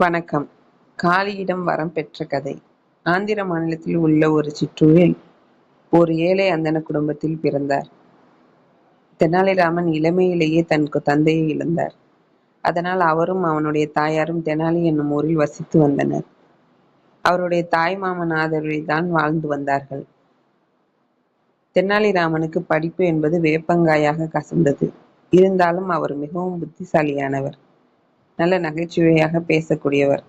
வணக்கம். காளியிடம் வரம் பெற்ற கதை. ஆந்திர மாநிலத்தில் உள்ள ஒரு சிற்றூரில் ஒரு ஏழை அந்தன குடும்பத்தில் பிறந்தார். தெனாலிராமன் இளமையிலேயே தன் தந்தையை இழந்தார். அதனால் அவரும் அவனுடைய தாயாரும் தெனாலி என்னும் ஊரில் வசித்து வந்தனர். அவருடைய தாய் மாமன் ஆதரவில் தான் வாழ்ந்து வந்தார்கள். தெனாலிராமனுக்கு படிப்பு என்பது வேப்பங்காயாக கசந்தது. இருந்தாலும் அவர் மிகவும் புத்திசாலியானவர். நல்ல நகைச்சுவையாக பேசக்கூடியவர்.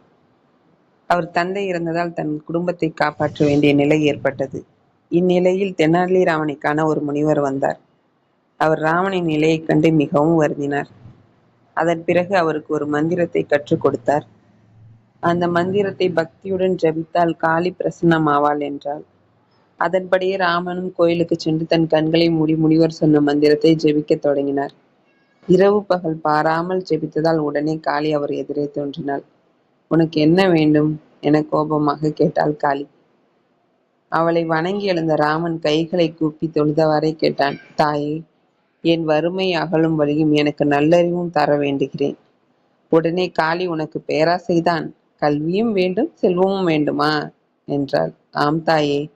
அவர் தந்தை இறந்ததால் தன் குடும்பத்தை காப்பாற்ற வேண்டிய நிலை ஏற்பட்டது. இந்நிலையில் தெனாலி ஒரு முனிவர் வந்தார். அவர் ராமனின் நிலையைக் கண்டு மிகவும் வருந்தினார். அதன் பிறகு அவருக்கு ஒரு மந்திரத்தை கற்றுக் கொடுத்தார். அந்த மந்திரத்தை பக்தியுடன் ஜபித்தால் காளி பிரசன்னமாவாள் என்றாள். அதன்படியே ராமனும் கோயிலுக்கு சென்று தன் கண்களை மூடி முனிவர் சொன்ன மந்திரத்தை ஜெபிக்கத் தொடங்கினார். இரவு பகல் பாராமல் ஜெபித்ததால் உடனே காளி அவர் எதிரே தோன்றினாள். உனக்கு என்ன வேண்டும்? என கோபமாக கேட்டாள் காளி. அவளை வணங்கி எழுந்த ராமன் கைகளை கூப்பி தொழுதவாறே கேட்டான். தாயே என் வறுமை அகலும் வழியும் எனக்கு நல்லறிவும் தர வேண்டுகிறேன். உடனே காளி உனக்கு பேராசைதான் கல்வியும் வேண்டும் செல்வமும் வேண்டுமா? என்றாள். ஆம் தாயே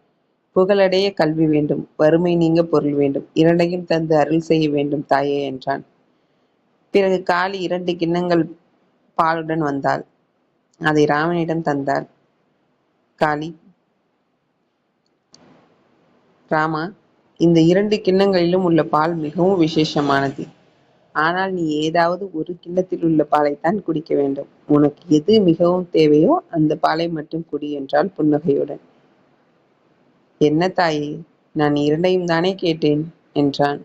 புகழடைய கல்வி வேண்டும். வறுமை நீங்க பொருள் வேண்டும். இரண்டையும் தந்து அருள் செய்ய வேண்டும் தாயே என்றான். பிறகு காளி இரண்டு கிண்ணங்கள் பாலுடன் வந்தாள். அதை ராமனிடம் தந்தாள். காளி ராமா இந்த இரண்டு கிண்ணங்களிலும் உள்ள பால் மிகவும் விசேஷமானது. ஆனால் நீ ஏதாவது ஒரு கிண்ணத்தில் உள்ள பாலைத்தான் குடிக்க வேண்டும். உனக்கு எது மிகவும் தேவையோ அந்த பாலை மட்டும் குடி என்றால் புன்னகையுடன். என்ன தாயே நான் இரண்டையும் தானே கேட்டேன் என்றான்.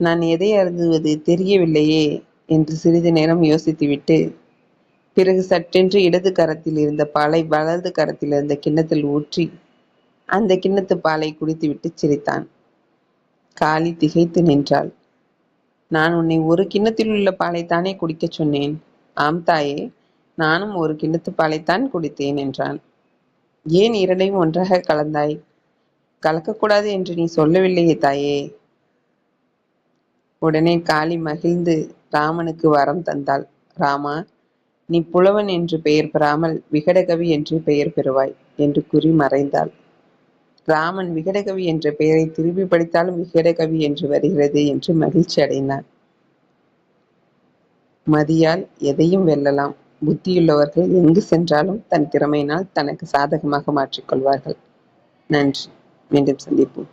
நான் எதை அருந்துவது தெரியவில்லையே என்று சிறிது நேரம் யோசித்துவிட்டு பிறகு சட்டென்று இடது கரத்தில் இருந்த பாலை வலது கரத்தில் இருந்த கிண்ணத்தில் ஊற்றி அந்த கிண்ணத்து பாலை குடித்துவிட்டு சிரித்தான். காளி திகைத்து நின்றாள். நான் உன்னை ஒரு கிண்ணத்தில் உள்ள பாலைத்தானே குடிக்கச் சொன்னேன். ஆம் தாயே நானும் ஒரு கிண்ணத்து பாலைத்தான் குடித்தேன் என்றான். ஏன் இரண்டையும் ஒன்றாக கலந்தாய்? கலக்கக்கூடாது என்று நீ சொல்லவில்லையே தாயே. உடனே காளி மகிழ்ந்து ராமனுக்கு வரம் தந்தாள். ராமா நீ புலவன் என்று பெயர் பெறாமல் விகடகவி என்று பெயர் பெறுவாய் என்று கூறி மறைந்தாள். ராமன் விகடகவி என்ற பெயரை திரும்பி படித்தாலும் விகடகவி என்று வருகிறது என்று மகிழ்ச்சி அடைந்தான் மதியால் எதையும் வெல்லலாம். புத்தியுள்ளவர்கள் எங்கு சென்றாலும் தன் திறமையினால் தனக்கு சாதகமாக மாற்றிக்கொள்வார்கள் நன்றி. மீண்டும் சந்திப்போம்.